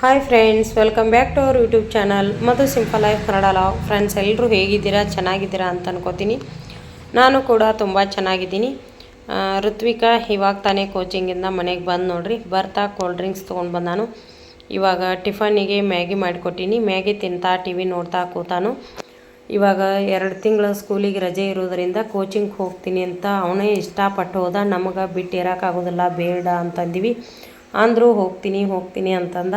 Hi friends welcome back to our YouTube channel Madhu simple life Kannada love friends ಎಲ್ಲರೂ ಹೇಗಿದ್ದೀರಾ? ಚೆನ್ನಾಗಿದ್ದೀರಾ ಅಂತ ಅನ್ಕೋತೀನಿ. ನಾನು ಕೂಡ ತುಂಬ ಚೆನ್ನಾಗಿದ್ದೀನಿ. ಋತ್ವಿಕಾ ಇವಾಗ ತಾನೇ ಕೋಚಿಂಗಿಂದ ಮನೆಗೆ ಬಂದು ನೋಡ್ರಿ. ಬರ್ತಾ ಕೋಲ್ಡ್ ಡ್ರಿಂಕ್ಸ್ ತೊಗೊಂಡು ಬಂದಾನು ಇವಾಗ ಟಿಫನಿಗೆ ಮ್ಯಾಗಿ ಮಾಡಿಕೊಟ್ಟಿನಿ. ಮ್ಯಾಗಿ ತಿಂತಾ ಟಿ ವಿ ನೋಡ್ತಾ ಕೂತಾನು. ಇವಾಗ ಎರಡು ತಿಂಗಳ ಸ್ಕೂಲಿಗೆ ರಜೆ ಇರೋದರಿಂದ ಕೋಚಿಂಗ್ ಹೋಗ್ತೀನಿ ಅಂತ ಅವನೇ ಇಷ್ಟಪಟ್ಟು ಹೋದ. ನಮಗೆ ಬಿಟ್ಟು ಇರೋಕ್ಕಾಗೋದಿಲ್ಲ ಬೇಡ ಅಂತಂದೀವಿ ಅಂದರೂ ಹೋಗ್ತೀನಿ ಹೋಗ್ತೀನಿ ಅಂತಂದ.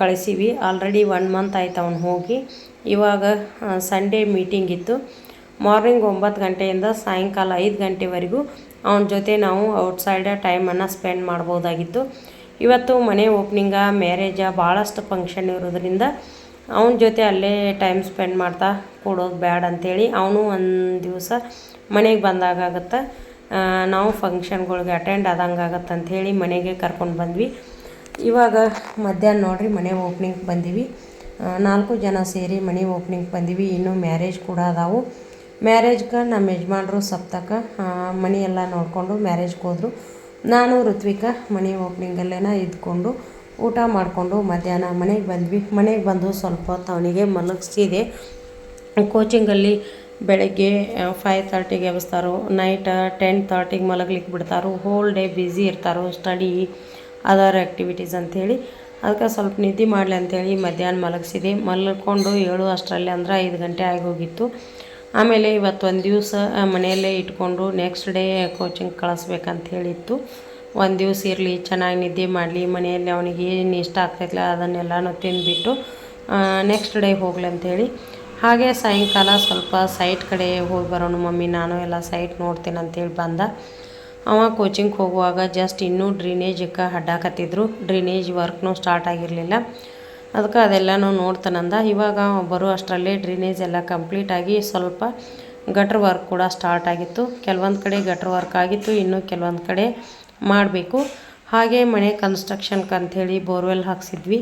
ಕಳಿಸೀವಿ. ಆಲ್ರೆಡಿ ಒನ್ ಮಂತ್ ಆಯ್ತು ಅವನು ಹೋಗಿ. ಇವಾಗ ಸಂಡೇ ಮೀಟಿಂಗ್ ಇತ್ತು. ಮಾರ್ನಿಂಗ್ ಒಂಬತ್ತು ಗಂಟೆಯಿಂದ ಸಾಯಂಕಾಲ ಐದು ಗಂಟೆವರೆಗೂ ಅವನ ಜೊತೆ ನಾವು ಔಟ್ಸೈಡ ಟೈಮನ್ನು ಸ್ಪೆಂಡ್ ಮಾಡ್ಬೋದಾಗಿತ್ತು. ಇವತ್ತು ಮನೆ ಓಪ್ನಿಂಗ ಮ್ಯಾರೇಜ ಭಾಳಷ್ಟು ಫಂಕ್ಷನ್ ಇರೋದ್ರಿಂದ ಅವನ ಜೊತೆ ಅಲ್ಲೇ ಟೈಮ್ ಸ್ಪೆಂಡ್ ಮಾಡ್ತಾ ಕೊಡೋದು ಬ್ಯಾಡ ಅಂಥೇಳಿ ಅವನು ಒಂದು ದಿವಸ ಮನೆಗೆ ಬಂದಾಗತ್ತೆ ನಾವು ಫಂಕ್ಷನ್ಗಳಿಗೆ ಅಟೆಂಡ್ ಆದಂಗೆ ಆಗತ್ತೆ ಅಂಥೇಳಿ ಮನೆಗೆ ಕರ್ಕೊಂಡು ಬಂದ್ವಿ. ಇವಾಗ ಮಧ್ಯಾಹ್ನ ನೋಡ್ರಿ, ಮನೆ ಓಪನಿಂಗ್ ಬಂದೀವಿ. ನಾಲ್ಕು ಜನ ಸೇರಿ ಮನೆ ಓಪನಿಂಗ್ ಬಂದೀವಿ. ಇನ್ನೂ ಮ್ಯಾರೇಜ್ ಕೂಡ ಅದಾವು. ಮ್ಯಾರೇಜ್ಗೆ ನಮ್ಮ ಯಜಮಾನ್ರು ಸಪ್ತಕ ಮನೆ ಎಲ್ಲ ನೋಡಿಕೊಂಡು ಮ್ಯಾರೇಜ್ಗೆ ಹೋದರು. ನಾನು, ಋತ್ವಿಕಾ ಮನೆ ಓಪ್ನಿಂಗಲ್ಲೇನ ಇದ್ಕೊಂಡು ಊಟ ಮಾಡಿಕೊಂಡು ಮಧ್ಯಾಹ್ನ ಮನೆಗೆ ಬಂದ್ವಿ. ಮನೆಗೆ ಬಂದು ಸ್ವಲ್ಪ ಹೊತ್ತು ಅವನಿಗೆ ಮಲಗಿಸಿದೆ. ಕೋಚಿಂಗಲ್ಲಿ ಬೆಳಗ್ಗೆ ಫೈವ್ ತರ್ಟಿಗೆ ಎಬ್ಸ್ತಾರೋ ನೈಟ್ ಟೆನ್ ತರ್ಟಿಗೆ ಮಲಗ್ಲಿಕ್ಕೆ ಬಿಡ್ತಾರೋ. ಹೋಲ್ ಡೇ ಬ್ಯುಸಿ ಇರ್ತಾರೋ. ಸ್ಟಡಿ ಅದರ್ ಆ್ಯಕ್ಟಿವಿಟೀಸ್ ಅಂಥೇಳಿ. ಅದಕ್ಕೆ ಸ್ವಲ್ಪ ನಿದ್ದೆ ಮಾಡಲಿ ಅಂಥೇಳಿ ಮಧ್ಯಾಹ್ನ ಮಲಗಿಸಿದೆ. ಮಲ್ಕೊಂಡು ಏಳು ಅಷ್ಟರಲ್ಲಿ ಅಂದ್ರೆ ಐದು ಗಂಟೆ ಆಗೋಗಿತ್ತು ಆಮೇಲೆ ಇವತ್ತು ಒಂದು ದಿವಸ ಮನೆಯಲ್ಲೇ ಇಟ್ಕೊಂಡು ನೆಕ್ಸ್ಟ್ ಡೇ ಕೋಚಿಂಗ್ ಕಳಿಸ್ಬೇಕಂತ ಹೇಳಿತ್ತು ಒಂದು ದಿವಸ ಇರಲಿ, ಚೆನ್ನಾಗಿ ನಿದ್ದೆ ಮಾಡಲಿ, ಮನೆಯಲ್ಲಿ ಅವನಿಗೆ ಏನು ಇಷ್ಟ ಆಗ್ತೈತಲ್ಲ ಅದನ್ನೆಲ್ಲನೂ ತಿಂದುಬಿಟ್ಟು ನೆಕ್ಸ್ಟ್ ಡೇ ಹೋಗ್ಲಿ ಅಂಥೇಳಿ. ಹಾಗೆ ಸಾಯಂಕಾಲ ಸ್ವಲ್ಪ ಸೈಟ್ ಕಡೆ ಹೋಗಿ ಬರೋಣ ಮಮ್ಮಿ, ನಾನು ಎಲ್ಲ ಸೈಟ್ ನೋಡ್ತೀನಿ ಅಂತೇಳಿ ಬಂದ. ಅವ ಕೋಚಿಂಗ್ ಹೋಗುವಾಗ ಜಸ್ಟ್ ಇನ್ನೂ ಡ್ರೈನೇಜಕ್ಕೆ ಅಡ್ಡಾಕತ್ತಿದ್ರು ಡ್ರೈನೇಜ್ ವರ್ಕ್ನೂ ಸ್ಟಾರ್ಟ್ ಆಗಿರಲಿಲ್ಲ. ಅದಕ್ಕೆ ಅದೆಲ್ಲನೂ ನೋಡ್ತಾನಂದ ಇವಾಗ ಬರೋ ಅಷ್ಟರಲ್ಲೇ ಡ್ರೈನೇಜ್ ಎಲ್ಲ ಕಂಪ್ಲೀಟ್ ಆಗಿ ಸ್ವಲ್ಪ ಗಟ್ರ್ ವರ್ಕ್ ಕೂಡ ಸ್ಟಾರ್ಟ್ ಆಗಿತ್ತು. ಕೆಲವೊಂದು ಕಡೆ ಗಟ್ರ್ ವರ್ಕ್ ಆಗಿತ್ತು, ಇನ್ನು ಕೆಲವೊಂದು ಕಡೆ ಮಾಡಬೇಕು. ಹಾಗೆ ಮನೆ ಕನ್ಸ್ಟ್ರಕ್ಷನ್ಗೆ ಅಂಥೇಳಿ ಬೋರ್ವೆಲ್ ಹಾಕ್ಸಿದ್ವಿ.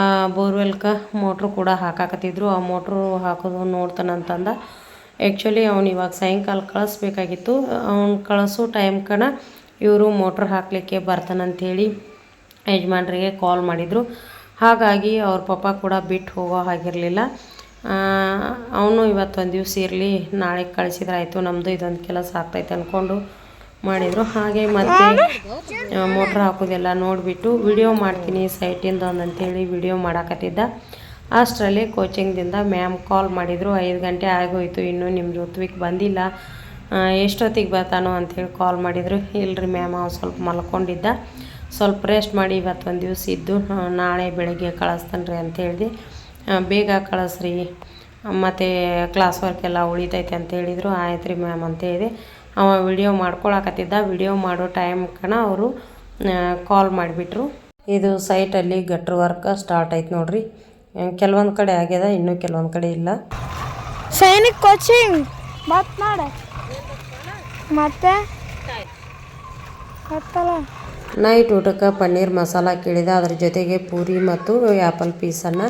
ಆ ಬೋರ್ವೆಲ್ಗೆ ಮೋಟ್ರು ಕೂಡ ಹಾಕಾಕತ್ತಿದ್ರು. ಆ ಮೋಟ್ರು ಹಾಕೋದು ನೋಡ್ತಾನಂತಂದ ಆ್ಯಕ್ಚುಲಿ ಅವ್ನು ಇವಾಗ ಸಾಯಂಕಾಲ ಕಳಿಸ್ಬೇಕಾಗಿತ್ತು. ಅವ್ನು ಕಳಿಸೋ ಟೈಮ್ ಕಣ ಇವರು ಮೋಟ್ರ್ ಹಾಕಲಿಕ್ಕೆ ಬರ್ತಾನಂಥೇಳಿ ಯಜಮಾನ್ರಿಗೆ ಕಾಲ್ ಮಾಡಿದರು. ಹಾಗಾಗಿ ಅವ್ರ ಪಪ್ಪ ಕೂಡ ಬಿಟ್ಟು ಹೋಗೋ ಹಾಗಿರಲಿಲ್ಲ. ಅವನು ಇವತ್ತೊಂದು ದಿವಸ ಇರಲಿ, ನಾಳೆ ಕಳಿಸಿದ್ರೆ ಆಯಿತು ನಮ್ಮದು ಇದೊಂದು ಕೆಲಸ ಆಗ್ತೈತೆ ಅಂದ್ಕೊಂಡು ಮಾಡಿದರು. ಹಾಗೆ ಮತ್ತೆ ಮೋಟ್ರ್ ಹಾಕೋದೆಲ್ಲ ನೋಡಿಬಿಟ್ಟು ವಿಡಿಯೋ ಮಾಡ್ತೀನಿ ಸೈಟಿಂದ ಅಂತೇಳಿ ವಿಡಿಯೋ ಮಾಡಾಕತ್ತಿದ್ದ. ಅಷ್ಟರಲ್ಲಿ ಕೋಚಿಂಗ್ದಿಂದ ಮ್ಯಾಮ್ ಕಾಲ್ ಮಾಡಿದರು. ಐದು ಗಂಟೆ ಆಗೋಯ್ತು, ಇನ್ನೂ ನಿಮ್ಮ ಋತ್ವಿಕ್ ಬಂದಿಲ್ಲ. ಎಷ್ಟೊತ್ತಿಗೆ ಬರ್ತಾನೋ ಅಂಥೇಳಿ ಕಾಲ್ ಮಾಡಿದರು. ಇಲ್ರಿ ಮ್ಯಾಮ್, ಅವ್ನು ಸ್ವಲ್ಪ ಮಲ್ಕೊಂಡಿದ್ದ. ಸ್ವಲ್ಪ ರೆಸ್ಟ್ ಮಾಡಿ ಇವತ್ತು ಒಂದು ದಿವಸ ಇದ್ದು ನಾಳೆ ಬೆಳಗ್ಗೆ ಕಳಿಸ್ತಾನೆ ರೀ ಅಂತ ಬೇಗ ಕಳಿಸ್ರಿ. ಮತ್ತು ಕ್ಲಾಸ್ ವರ್ಕ್ ಎಲ್ಲ ಉಳಿತೈತೆ ಅಂತ ಹೇಳಿದರು. ಆಯ್ತು ರೀ ಮ್ಯಾಮ್ ಅಂತ ಅವ ವಿಡಿಯೋ ಮಾಡ್ಕೊಳಕತ್ತಿದ್ದ. ವಿಡಿಯೋ ಮಾಡೋ ಟೈಮ್ ಕಣ ಅವರು ಕಾಲ್ ಮಾಡಿಬಿಟ್ರು. ಇದು ಸೈಟಲ್ಲಿ ಗಟ್ರ್ ವರ್ಕ್ ಸ್ಟಾರ್ಟ್ ಆಯ್ತು ನೋಡ್ರಿ. ಕೆಲವೊಂದು ಕಡೆ ಆಗ್ಯದ ಇನ್ನೂ ಕೆಲವೊಂದು ಕಡೆ ಇಲ್ಲ. ಸೈನಿಕ್ ಕೋಚಿಂಗ್ ಮತ್ ಮಾಡ. ಮತ್ತೆ? ನೈಟ್ ಊಟಕ್ಕೆ ಪನ್ನೀರ್ ಮಸಾಲ ಕೇಳಿದ ಅದ್ರ ಜೊತೆಗೆ ಪೂರಿ ಮತ್ತು ಆ್ಯಪಲ್ ಪೀಸನ್ನು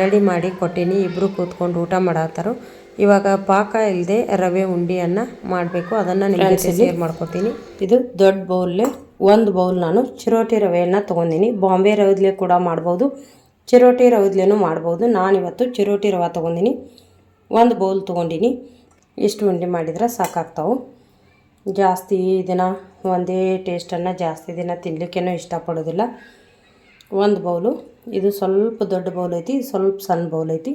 ರೆಡಿ ಮಾಡಿ ಕೊಟ್ಟೀನಿ. ಇಬ್ಬರು ಕೂತ್ಕೊಂಡು ಊಟ ಮಾಡತ್ತಾರು. ಇವಾಗ ಪಾಕ ಇಲ್ಲದೆ ರವೆ ಉಂಡಿಯನ್ನು ಮಾಡಬೇಕು. ಅದನ್ನು ನಿಮಗೆ ಶೇರ್ ಮಾಡ್ಕೊತೀನಿ ಇದು ದೊಡ್ಡ ಬೌಲ್ ಒಂದು ಬೌಲ್ ನಾನು ಚಿರೋಟಿ ರವೆಯನ್ನು ತೊಗೊಂಡಿನಿ. ಬಾಂಬೆ ರವೆದ್ಲೆ ಕೂಡ ಮಾಡ್ಬೋದು. ಚಿರೋಟಿ ರವದ್ಲೇನೂ ಮಾಡ್ಬೋದು. ನಾನಿವತ್ತು ಚಿರೋಟಿ ರವ ತೊಗೊಂಡಿನಿ. ಒಂದು ಬೌಲ್ ತೊಗೊಂಡಿನಿ. ಇಷ್ಟು ಉಂಡೆ ಮಾಡಿದ್ರೆ ಸಾಕಾಗ್ತಾವೆ. ಜಾಸ್ತಿ ದಿನ ಒಂದೇ ಟೇಸ್ಟನ್ನು ಜಾಸ್ತಿ ದಿನ ತಿನ್ನಲಿಕ್ಕೇನೂ ಇಷ್ಟಪಡೋದಿಲ್ಲ. ಒಂದು ಬೌಲು. ಇದು ಸ್ವಲ್ಪ ದೊಡ್ಡ ಬೌಲ್ ಐತಿ, ಸ್ವಲ್ಪ ಸಣ್ಣ ಬೌಲ್ ಐತಿ.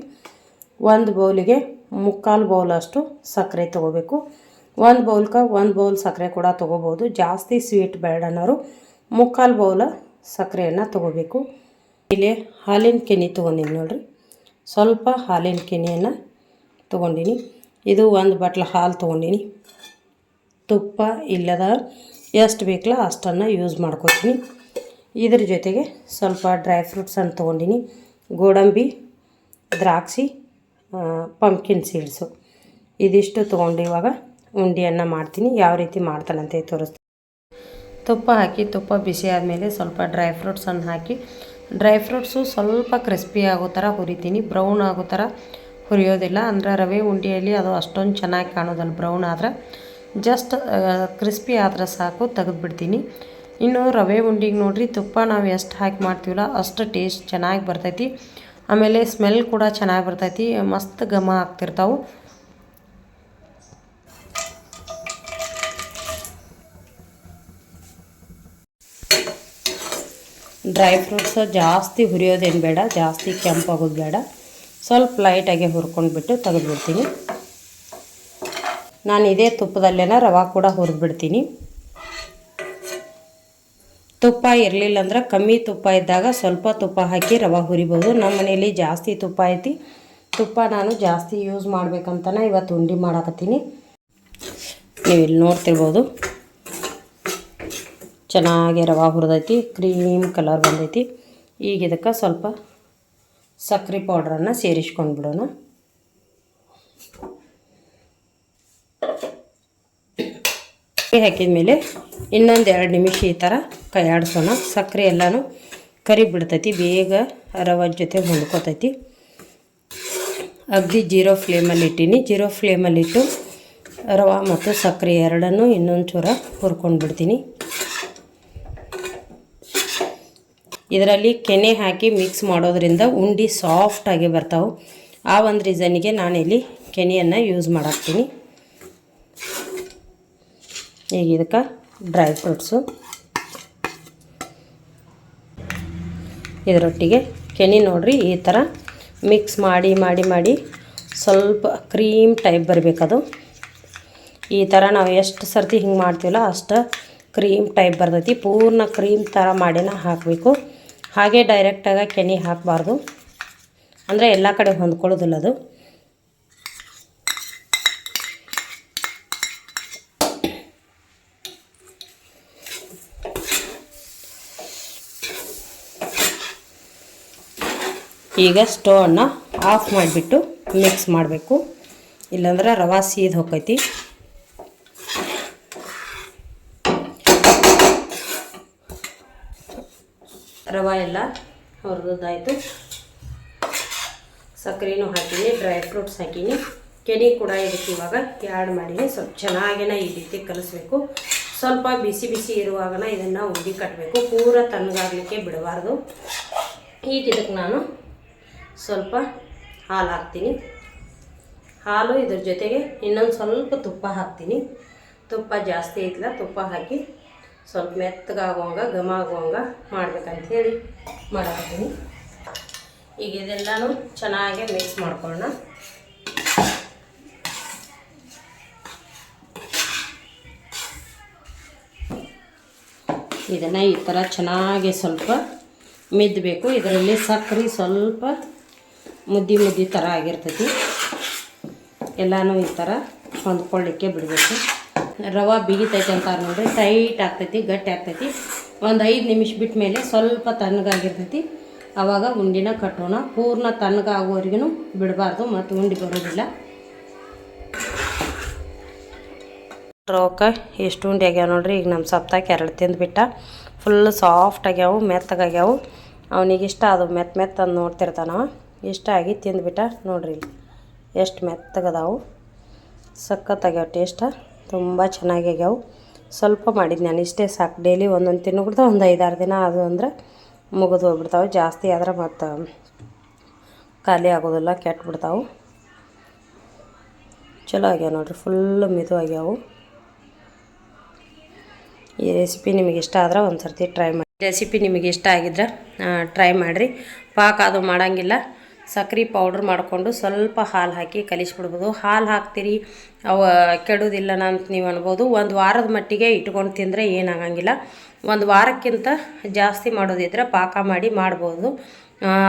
ಒಂದು ಬೌಲಿಗೆ ಮುಕ್ಕಾಲು ಬೌಲ್ ಅಷ್ಟು ಸಕ್ಕರೆ ತೊಗೋಬೇಕು. ಒಂದು ಬೌಲ್ಕ ಒಂದು ಬೌಲ್ ಸಕ್ಕರೆ ಕೂಡ ತೊಗೋಬೋದು. ಜಾಸ್ತಿ ಸ್ವೀಟ್ ಬೇಡ ಅನ್ನೋರು ಮುಕ್ಕಾಲು ಬೌಲ ಸಕ್ಕರೆಯನ್ನು ತೊಗೋಬೇಕು. ಇಲ್ಲಿ ಹಾಲಿನ ಕೆನೆ ತೊಗೊಂಡಿನಿ ನೋಡ್ರಿ. ಸ್ವಲ್ಪ ಹಾಲಿನ ಕೆನೆಯನ್ನು ತೊಗೊಂಡೀನಿ. ಇದು ಒಂದು ಬಟ್ಲ ಹಾಲು ತೊಗೊಂಡೀನಿ. ತುಪ್ಪ ಇಲ್ಲದ ಎಷ್ಟು ಬೇಕಲ್ಲ ಅಷ್ಟನ್ನು ಯೂಸ್ ಮಾಡ್ಕೊತೀನಿ. ಇದ್ರ ಜೊತೆಗೆ ಸ್ವಲ್ಪ ಡ್ರೈ ಫ್ರೂಟ್ಸನ್ನು ತೊಗೊಂಡಿನಿ. ಗೋಡಂಬಿ, ದ್ರಾಕ್ಷಿ ಪಂಪ್ಕಿನ್ ಸೀಡ್ಸು ಇದಿಷ್ಟು ತೊಗೊಂಡು ಇವಾಗ ಉಂಡೆಯನ್ನು ಮಾಡ್ತೀನಿ. ಯಾವ ರೀತಿ ಮಾಡ್ತಾನಂತೆ ತೋರಿಸ್ತೀನಿ. ತುಪ್ಪ ಹಾಕಿ, ತುಪ್ಪ ಬಿಸಿ ಆದಮೇಲೆ ಸ್ವಲ್ಪ ಡ್ರೈ ಫ್ರೂಟ್ಸನ್ನು ಹಾಕಿ ಡ್ರೈ ಫ್ರೂಟ್ಸು ಸ್ವಲ್ಪ ಕ್ರಿಸ್ಪಿ ಆಗೋ ಥರ ಹುರಿತೀನಿ. ಬ್ರೌನ್ ಆಗೋ ಥರ ಹುರಿಯೋದಿಲ್ಲ. ಅಂದರೆ ರವೆ ಉಂಡೆಯಲ್ಲಿ ಅದು ಅಷ್ಟೊಂದು ಚೆನ್ನಾಗಿ ಕಾಣೋದಲ್ಲ ಬ್ರೌನ್ ಆದ್ರೆ ಜಸ್ಟ್ ಕ್ರಿಸ್ಪಿ ಆದರೆ ಸಾಕು, ತೆಗೆದುಬಿಡ್ತೀನಿ. ಇನ್ನು ರವೆ ಉಂಡಿಗೆ ನೋಡಿರಿ, ತುಪ್ಪ ನಾವು ಎಷ್ಟು ಹಾಕಿ ಮಾಡ್ತೀವಲ್ಲ ಅಷ್ಟು ಟೇಸ್ಟ್ ಚೆನ್ನಾಗಿ ಬರ್ತೈತಿ. ಆಮೇಲೆ ಸ್ಮೆಲ್ ಕೂಡ ಚೆನ್ನಾಗಿ ಬರ್ತೈತಿ. ಮಸ್ತ್ ಘಮ ಆಗ್ತಿರ್ತಾವೆ. ಡ್ರೈ ಫ್ರೂಟ್ಸ್ ಜಾಸ್ತಿ ಹುರಿಯೋದೇನು ಬೇಡ, ಜಾಸ್ತಿ ಕೆಂಪಾಗೋದು ಬೇಡ. ಸ್ವಲ್ಪ ಲೈಟಾಗಿ ಹುರ್ಕೊಂಡ್ಬಿಟ್ಟು ತೆಗೆದುಬಿಡ್ತೀನಿ. ನಾನು ಇದೇ ತುಪ್ಪದಲ್ಲೇನ ರವೆ ಕೂಡ ಹುರಿದ್ಬಿಡ್ತೀನಿ. ತುಪ್ಪ ಇರಲಿಲ್ಲ ಅಂದ್ರೆ ಕಮ್ಮಿ ತುಪ್ಪ ಇದ್ದಾಗ ಸ್ವಲ್ಪ ತುಪ್ಪ ಹಾಕಿ ರವೆ ಹುರಿಬೋದು. ನಮ್ಮ ಮನೇಲಿ ಜಾಸ್ತಿ ತುಪ್ಪ ಐತಿ. ತುಪ್ಪ ನಾನು ಜಾಸ್ತಿ ಯೂಸ್ ಮಾಡ್ಬೇಕಂತನೇ ಇವತ್ತು ಉಂಡೆ ಮಾಡಾಕತ್ತೀನಿ. ನೀವು ಇಲ್ಲಿ ನೋಡ್ತಿರ್ಬೋದು. ಚೆನ್ನಾಗಿ ರವೆ ಹುರಿದೈತಿ ಕ್ರೀಮ್ ಕಲರ್ ಬಂದೈತಿ. ಈಗ ಇದಕ್ಕೆ ಸ್ವಲ್ಪ ಸಕ್ಕರೆ ಪೌಡ್ರನ್ನು ಸೇರಿಸ್ಕೊಂಡು ಬಿಡೋಣ. ಹಾಕಿದ ಮೇಲೆ ಇನ್ನೊಂದು ಎರಡು ನಿಮಿಷ ಈ ಥರ ಕೈ ಆಡಿಸೋಣ ಸಕ್ಕರೆ ಎಲ್ಲನೂ ಕರಿ ಬಿಡ್ತೈತಿ, ಬೇಗ ರವೆ ಜೊತೆ ಹೊಂದ್ಕೋತೈತಿ. ಅಗ್ದಿ ಜೀರೋ ಫ್ಲೇಮಲ್ಲಿ ಇಟ್ಟೀನಿ. ಜೀರೋ ಫ್ಲೇಮಲ್ಲಿಟ್ಟು ರವೆ ಮತ್ತು ಸಕ್ಕರೆ ಎರಡನ್ನೂ ಇನ್ನೊಂದು ಚೂರ ಹುರ್ಕೊಂಡು ಬಿಡ್ತೀನಿ. ಇದರಲ್ಲಿ ಕೆನೆ ಹಾಕಿ ಮಿಕ್ಸ್ ಮಾಡೋದ್ರಿಂದ ಉಂಡೆ ಸಾಫ್ಟಾಗಿ ಬರ್ತಾವೆ. ಆ ಒಂದು ರೀಸನ್ನಿಗೆ ನಾನಿಲ್ಲಿ ಕೆನೆಯನ್ನು ಯೂಸ್ ಮಾಡಾಕ್ತೀನಿ. ಈಗ ಇದಕ್ಕೆ ಡ್ರೈ ಫ್ರೂಟ್ಸು ಇದರೊಟ್ಟಿಗೆ ಕೆನೆ ನೋಡ್ರಿ, ಈ ಥರ ಮಿಕ್ಸ್ ಮಾಡಿ ಮಾಡಿ ಮಾಡಿ ಸ್ವಲ್ಪ ಕ್ರೀಮ್ ಟೈಪ್ ಬರಬೇಕದು ಈ ಥರ ನಾವು ಎಷ್ಟು ಸರ್ತಿ ಹಿಂಗೆ ಮಾಡ್ತೀವಲ್ಲ ಅಷ್ಟು ಕ್ರೀಮ್ ಟೈಪ್ ಬರ್ತೈತಿ. ಪೂರ್ಣ ಕ್ರೀಮ್ ಥರ ಮಾಡಿನ ಹಾಕಬೇಕು. ಹಾಗೆ ಡೈರೆಕ್ಟಾಗಿ ಕೆನೆ ಹಾಕಬಾರ್ದು. ಅಂದರೆ ಎಲ್ಲ ಕಡೆ ಹೊಂದ್ಕೊಳ್ಳೋದಿಲ್ಲ ಅದು. ಈಗ ಸ್ಟೋವನ್ನು ಆಫ್ ಮಾಡಿಬಿಟ್ಟು ಮಿಕ್ಸ್ ಮಾಡಬೇಕು. ಇಲ್ಲಾಂದ್ರೆ ರವಾ ಸೀದ್ ಹೋಗೈತಿ ರವೆ ಎಲ್ಲ ಹುರಿದಾಯಿತು. ಸಕ್ಕರೆನೂ ಹಾಕೀನಿ ಡ್ರೈ ಫ್ರೂಟ್ಸ್ ಹಾಕೀನಿ. ಕೆನೆ ಕೂಡ ಇದಕ್ಕೆ ಇವಾಗ ಆ್ಯಡ್ ಮಾಡೀನಿ. ಸ್ವಲ್ಪ ಚೆನ್ನಾಗೇನ ಈ ರೀತಿ ಕಲಿಸ್ಬೇಕು. ಸ್ವಲ್ಪ ಬಿಸಿ ಬಿಸಿ ಇರುವಾಗನ ಇದನ್ನು ಉಂಡೆ ಕಟ್ಟಬೇಕು ಪೂರ ತಣ್ಣಗಾಗಲಿಕ್ಕೆ ಬಿಡಬಾರ್ದು. ಈಗ ಇದಕ್ಕೆ ನಾನು ಸ್ವಲ್ಪ ಹಾಲು ಹಾಕ್ತೀನಿ. ಹಾಲು ಇದ್ರ ಜೊತೆಗೆ ಇನ್ನೊಂದು ಸ್ವಲ್ಪ ತುಪ್ಪ ಹಾಕ್ತೀನಿ. ತುಪ್ಪ ಜಾಸ್ತಿ ಐತಿಲ್ಲ ತುಪ್ಪ ಹಾಕಿ ಸ್ವಲ್ಪ ಮೆತ್ತಗಾಗುವಂಗ ಘಮ ಆಗುವಂಗ ಮಾಡ್ಬೇಕಂತ ಹೇಳಿ ಮಾಡಾಕತ್ತೀನಿ. ಈಗ ಇದೆಲ್ಲಾನು ಚೆನ್ನಾಗಿ ಮಿಕ್ಸ್ ಮಾಡ್ಕೊಳ್ಳೋಣ. ಇದನ್ನು ಈ ಥರ ಚೆನ್ನಾಗಿ ಸ್ವಲ್ಪ ಮಿದ್ದಬೇಕು ಇದರಲ್ಲಿ ಸಕ್ಕರೆ ಸ್ವಲ್ಪ ಮುದ್ದಿ ಮುದ್ದಿ ಥರ ಆಗಿರ್ತೈತಿ. ಎಲ್ಲನೂ ಈ ಥರ ಹೊಂದ್ಕೊಳ್ಳಿಕ್ಕೆ ಬಿಡಬೇಕು. ರವೆ ಬಿಗಿತೈತೆ ಅಂತಾರೆ ನೋಡಿರಿ. ಟೈಟ್ ಆಗ್ತೈತಿ, ಗಟ್ಟಿ ಆಗ್ತೈತಿ. ಒಂದು ಐದು ನಿಮಿಷ ಬಿಟ್ಟ ಮೇಲೆ ಸ್ವಲ್ಪ ತಣ್ಣಗಾಗಿರ್ತೈತಿ ಆವಾಗ ಉಂಡಿನ ಕಟ್ಟೋಣ. ಪೂರ್ಣ ತಣ್ಣಗಾಗೋವರೆಗೂ ಬಿಡಬಾರ್ದು, ಮತ್ತು ಉಂಡಿ ಬರೋದಿಲ್ಲ. ರವಕ್ಕೆ ಎಷ್ಟು ಉಂಡೆ ಆಗ್ಯಾವ ನೋಡ್ರಿ. ಈಗ ನಮ್ಮ ಸಪ್ತಾಕ ಎರಡು ತಿಂದುಬಿಟ್ಟ. ಫುಲ್ ಸಾಫ್ಟ್ ಆಗ್ಯಾವು ಮೆತ್ತಗಾಗ್ಯಾವು ಅವನಿಗೆ ಇಷ್ಟ ಅದು ಮೆತ್ತ ಮೆತ್ತ ನೋಡ್ತಿರ್ತಾನವ ಇಷ್ಟ ಆಗಿ ತಿಂದುಬಿಟ್ಟ ನೋಡ್ರಿ ಎಷ್ಟು ಮೆತ್ತಗದಾವು ಸಖತ್ತಾಗ್ಯಾವ ಟೇಸ್ಟ ತುಂಬ ಚೆನ್ನಾಗಿ ಆಗ್ಯಾವು ಸ್ವಲ್ಪ ಮಾಡಿದ್ದು ನಾನು ಇಷ್ಟೇ ಸಾಕು. ಡೈಲಿ ಒಂದೊಂದು ತಿನ್ನಬಿಡ್ತಾವೆ ಒಂದು ಐದಾರು ದಿನ ಅದು ಅಂದ್ರೆ ಮುಗಿದು ಹೋಗ್ಬಿಡ್ತಾವೆ. ಜಾಸ್ತಿ ಆದ್ರೆ ಮತ್ತು ಖಾಲಿ ಆಗೋದಿಲ್ಲ ಕೆಟ್ಟು ಬಿಡ್ತಾವೆ ಚಲೋ ಆಗ್ಯಾವ ನೋಡಿರಿ ಫುಲ್ಲು ಮೆದು ಆಗ್ಯಾವು. ಈ ರೆಸಿಪಿ ನಿಮಗೆ ಇಷ್ಟ ಆದ್ರೆ ಒಂದು ಸರ್ತಿ ಟ್ರೈ ಮಾಡಿ ರೆಸಿಪಿ ನಿಮಗೆ ಇಷ್ಟ ಆಗಿದ್ರೆ ಟ್ರೈ ಮಾಡಿರಿ. ಪಾಕ ಅದು ಮಾಡೋಂಗಿಲ್ಲ. ಸಕ್ರೆ ಪೌಡ್ರ್ ಮಾಡಿಕೊಂಡು ಸ್ವಲ್ಪ ಹಾಲು ಹಾಕಿ ಕಲಿಸ್ಬಿಡ್ಬೋದು. ಹಾಲು ಹಾಕ್ತೀರಿ, ಅವ ಕೆಡೋದಿಲ್ಲ ಅಂತ ನೀವು ಅನ್ಬೋದು. ಒಂದು ವಾರದ ಮಟ್ಟಿಗೆ ಇಟ್ಕೊಂಡು ತಿಂದರೆ ಏನಾಗಂಗಿಲ್ಲ. ಒಂದು ವಾರಕ್ಕಿಂತ ಜಾಸ್ತಿ ಮಾಡೋದಿದ್ರೆ ಪಾಕ ಮಾಡಿ ಮಾಡ್ಬೋದು.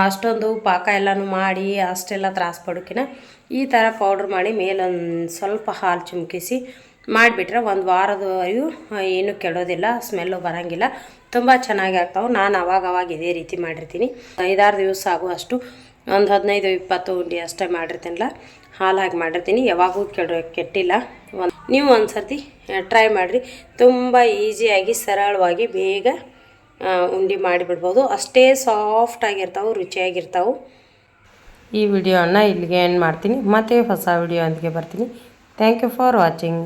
ಅಷ್ಟೊಂದು ಪಾಕ ಎಲ್ಲನೂ ಮಾಡಿ ಅಷ್ಟೆಲ್ಲ ತ್ರಾಸು ಪಡೋಕಿನ ಈ ಥರ ಪೌಡ್ರ್ ಮಾಡಿ ಮೇಲೊಂದು ಸ್ವಲ್ಪ ಹಾಲು ಚುಮುಕಿಸಿ ಮಾಡಿಬಿಟ್ರೆ ಒಂದು ವಾರದವರೆಗೂ ಏನೂ ಕೆಡೋದಿಲ್ಲ, ಸ್ಮೆಲ್ಲು ಬರೋಂಗಿಲ್ಲ. ತುಂಬ ಚೆನ್ನಾಗಿ ಆಗ್ತಾವೆ. ನಾನು ಅವಾಗ ಅವಾಗ ಇದೇ ರೀತಿ ಮಾಡಿರ್ತೀನಿ. ಐದಾರು ದಿವಸ ಆಗುವಷ್ಟು ಒಂದು ಹದಿನೈದು, ಇಪ್ಪತ್ತು ಉಂಡೆ ಅಷ್ಟೇ ಮಾಡಿರ್ತೀನಲ್ಲ. ಹಾಲು ಹಾಕಿ ಮಾಡಿರ್ತೀನಿ. ಯಾವಾಗೂ ಕೆಡ ಕೆಟ್ಟಿಲ್ಲ. ಒಂದು ನೀವು ಒಂದು ಸರ್ತಿ ಟ್ರೈ ಮಾಡಿರಿ. ತುಂಬ ಈಸಿಯಾಗಿ, ಸರಳವಾಗಿ ಬೇಗ ಉಂಡಿ ಮಾಡಿಬಿಡ್ಬೋದು. ಅಷ್ಟೇ ಸಾಫ್ಟ್ ಆಗಿರ್ತಾವೆ, ರುಚಿಯಾಗಿರ್ತಾವೆ. ಈ ವಿಡಿಯೋನ ಇಲ್ಲಿಗೆ ಏನು ಮಾಡ್ತೀನಿ. ಮತ್ತೆ ಹೊಸ ವಿಡಿಯೋ ಅಂತಿಗೆ ಬರ್ತೀನಿ. Thank you for watching